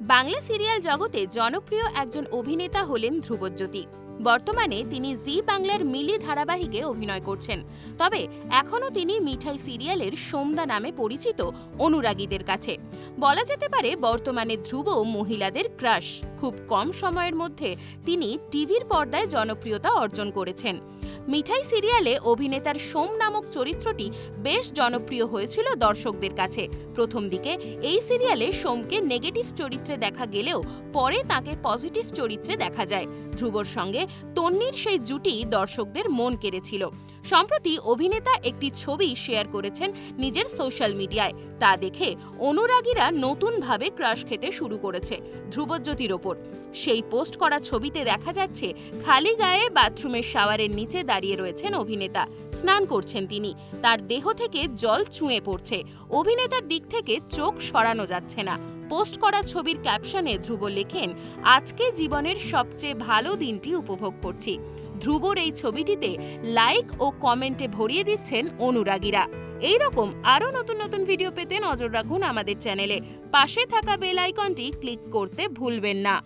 Bangla serial জগতে জনপ্রিয় একজন অভিনেতা হলেন ধ্রুবজ্যোতি। বর্তমানে তিনি জি বাংলার মিলি ধারাবাহিকে অভিনয় করছেন। তবে এখনও তিনি মিঠাই সিরিয়ালের সোমদা নামে পরিচিত অনুরাগীদের কাছে। বলা যেতে পারে, বর্তমানে ধ্রুব মহিলাদের ক্রাশ। খুব কম সময়ের মধ্যে তিনি টিভির পর্দায় জনপ্রিয়তা অর্জন করেছেন। মিঠাই সিরিয়ালে অভিনেতার সোম নামক চরিত্রটি বেশ জনপ্রিয় হয়েছিল দর্শকদের কাছে। প্রথম দিকে এই সিরিয়ালে সোমকে নেগেটিভ চরিত্রে দেখা গেলেও পরে তাকে পজিটিভ চরিত্রে দেখা যায়। ধ্রুবর সঙ্গে তন্নির সেই জুটি দর্শকদের মন কেড়েছিল। সম্প্রতি অভিনেতা একটি ছবি শেয়ার করেছেন নিজের সোশ্যাল মিডিয়ায়। তা দেখে অনুরাগীরা নতুনভাবে ক্রাশ খেতে শুরু করেছে ধ্রুবজ্যোতির ওপর। সেই পোস্ট করা ছবিতে দেখা যাচ্ছে, খালি গায়ে বাথরুমের শাওয়ারের নিচে দাঁড়িয়ে রয়েছেন অভিনেতা। স্নান করছেন তিনি। তার দেহ থেকে জল চুঁয়ে পড়ছে। অভিনেতার দিক থেকে চোখ সরানো যাচ্ছে না। পোস্ট করা ছবির ক্যাপশনে ধ্রুব লেখেন, আজকে জীবনের সবচেয়ে ভালো দিনটি উপভোগ করছি। ধ্রুবর এই ছবিটিতে লাইক ও কমেন্টে ভরিয়ে দিচ্ছেন অনুরাগীরা। এই রকম আরও নতুন নতুন ভিডিও পেতে নজর রাখুন আমাদের চ্যানেলে পাশে থাকা বেল আইকনটি ক্লিক করতে ভুলবেন না।